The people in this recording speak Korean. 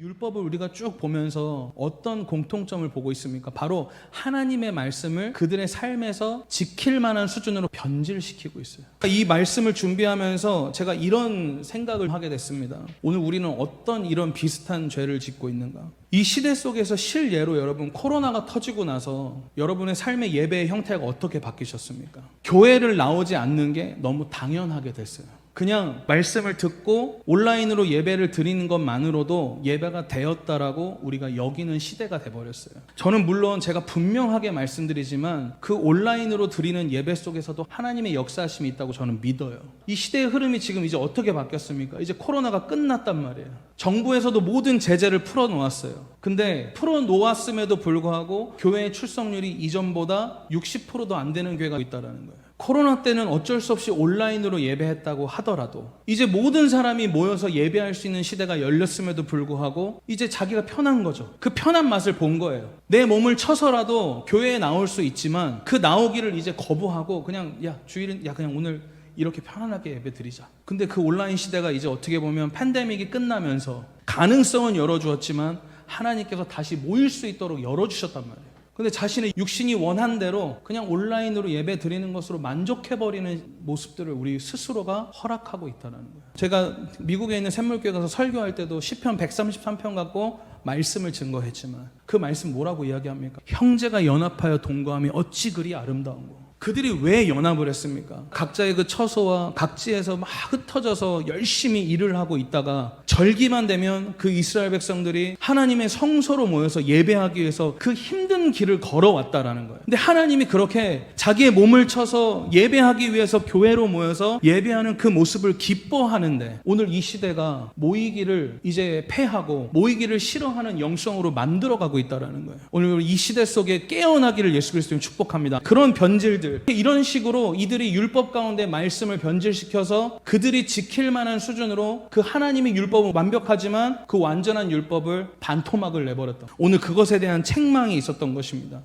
율법을 우리가 쭉 보면서 어떤 공통점을 보고 있습니까? 바로 하나님의 말씀을 그들의 삶에서 지킬 만한 수준으로 변질시키고 있어요. 이 말씀을 준비하면서 제가 이런 생각을 하게 됐습니다. 오늘 우리는 어떤 이런 비슷한 죄를 짓고 있는가? 이 시대 속에서 실예로 여러분 코로나가 터지고 나서 여러분의 삶의 예배의 형태가 어떻게 바뀌셨습니까? 교회를 나오지 않는 게 너무 당연하게 됐어요. 그냥 말씀을 듣고 온라인으로 예배를 드리는 것만으로도 예배가 되었다라고 우리가 여기는 시대가 돼버렸어요. 저는 물론 제가 분명하게 말씀드리지만 그 온라인으로 드리는 예배 속에서도 하나님의 역사하심이 있다고 저는 믿어요. 이 시대의 흐름이 지금 이제 어떻게 바뀌었습니까? 이제 코로나가 끝났단 말이에요. 정부에서도 모든 제재를 풀어놓았어요. 근데 풀어놓았음에도 불구하고 교회의 출석률이 이전보다 60%도 안 되는 교회가 있다라는 거예요. 코로나 때는 어쩔 수 없이 온라인으로 예배했다고 하더라도 이제 모든 사람이 모여서 예배할 수 있는 시대가 열렸음에도 불구하고 이제 자기가 편한 거죠. 그 편한 맛을 본 거예요. 내 몸을 쳐서라도 교회에 나올 수 있지만 그 나오기를 이제 거부하고 그냥 야 주일은 야 그냥 오늘 이렇게 편안하게 예배 드리자. 근데 그 온라인 시대가 이제 어떻게 보면 팬데믹이 끝나면서 가능성은 열어주었지만 하나님께서 다시 모일 수 있도록 열어주셨단 말이에요. 근데 자신의 육신이 원한 대로 그냥 온라인으로 예배 드리는 것으로 만족해버리는 모습들을 우리 스스로가 허락하고 있다는 거예요. 제가 미국에 있는 샘물교회 가서 설교할 때도 시편 133편 갖고 말씀을 증거했지만 그 말씀 뭐라고 이야기합니까? 형제가 연합하여 동거함이 어찌 그리 아름다운 거. 그들이 왜 연합을 했습니까? 각자의 그 처소와 각지에서 막 흩어져서 열심히 일을 하고 있다가 절기만 되면 그 이스라엘 백성들이 하나님의 성소로 모여서 예배하기 위해서 그 힘든 길을 걸어왔다라는 거예요. 근데 하나님이 그렇게 자기의 몸을 쳐서 예배하기 위해서 교회로 모여서 예배하는 그 모습을 기뻐하는데 오늘 이 시대가 모이기를 이제 패하고 모이기를 싫어하는 영성으로 만들어가고 있다라는 거예요. 오늘 이 시대 속에 깨어나기를 예수 그리스도님 축복합니다. 그런 변질 들 이런 식으로 이들이 율법 가운데 말씀을 변질시켜서 그들이 지킬 만한 수준으로 그 하나님의 율법은 완벽하지만 그 완전한 율법을 반토막을 내버렸다. 오늘 그것에 대한 책망이 있었던 것입니다.